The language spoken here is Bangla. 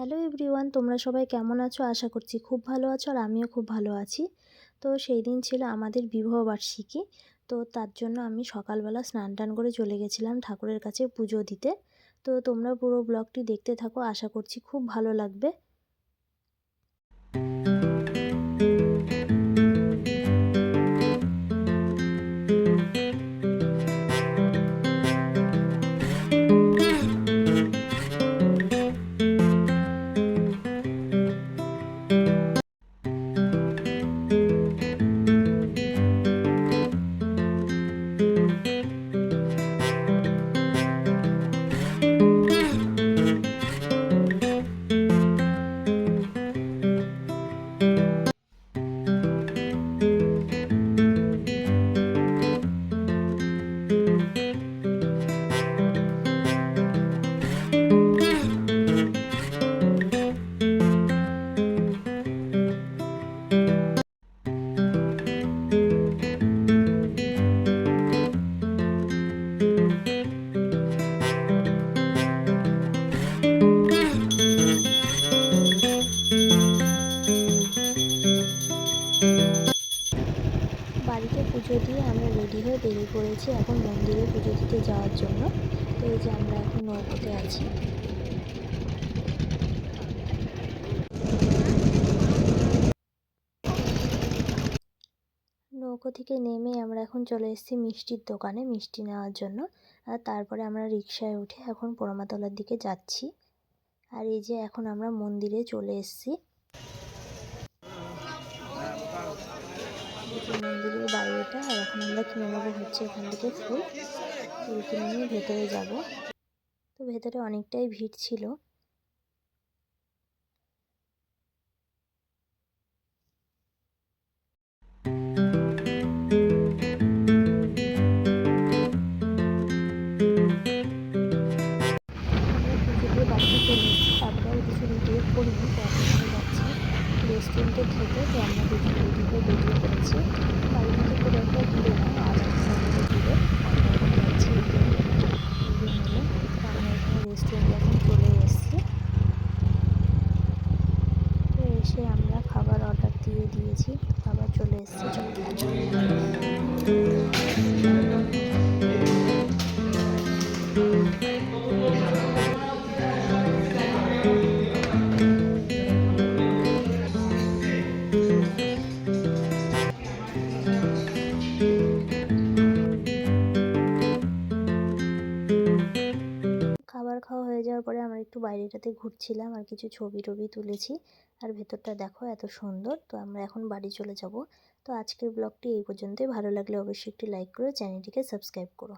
হ্যালো এভরিওয়ান তোমরা সবাই কেমন আছো? আশা করছি খুব ভালো আছো আর আমিও খুব ভালো আছি। তো সেই দিন ছিল আমাদের বিবাহবার্ষিকী তো তার জন্য আমি সকালবেলা স্নান টান করে চলে গেছিলাম ঠাকুরের কাছে পুজো দিতে। তো তোমরা পুরো ব্লগটি দেখতে থাকো, আশা করছি খুব ভালো লাগবে। পুজো দিয়ে আমরা রেডি হয়ে বেরিয়ে পড়েছি এখন মন্দিরে পুজো দিতে যাওয়ার জন্য। তো এই যে আমরা এখন নৌকোতে আছি। নৌকো থেকে নেমে আমরা এখন চলে এসেছি মিষ্টির দোকানে মিষ্টি নেওয়ার জন্য। আর তারপরে আমরা রিক্সায় উঠে এখন পোড়ামাতলার দিকে যাচ্ছি। আর এই যে এখন আমরা মন্দিরে চলে এসেছি। এই মন্দিরের বাইরেটা আর এখন আমরা কিনে নেব হচ্ছে এখান থেকে ফুল। ফুল কিনে নিয়ে ভেতরে যাব। তো ভেতরে অনেকটাই ভিড় ছিল। রেস্টুরেন্টে খেতে তো আমরা দুজন হয়ে বেরিয়ে পড়েছি। বাড়ি থেকে খুব একটা দূরে নয় আজ আমাদের দূরে যাচ্ছি। আমরা এখানে রেস্টুরেন্টে এখন চলে এসেছি। এসে আমরা খাবার অর্ডার দিয়ে দিয়েছি, খাবার চলে এসেছে। একটু বাইরেটাতে ঘুরছিলাম আর কিছু ছবি টবি তুলেছি। আর ভেতরটা দেখো এত সুন্দর। তো আমরা এখন বাড়ি চলে যাব। তো আজকের ব্লগটি এই পর্যন্তই। ভালো লাগলে অবশ্যই একটি লাইক করে, চ্যানেলটিকে সাবস্ক্রাইব করো।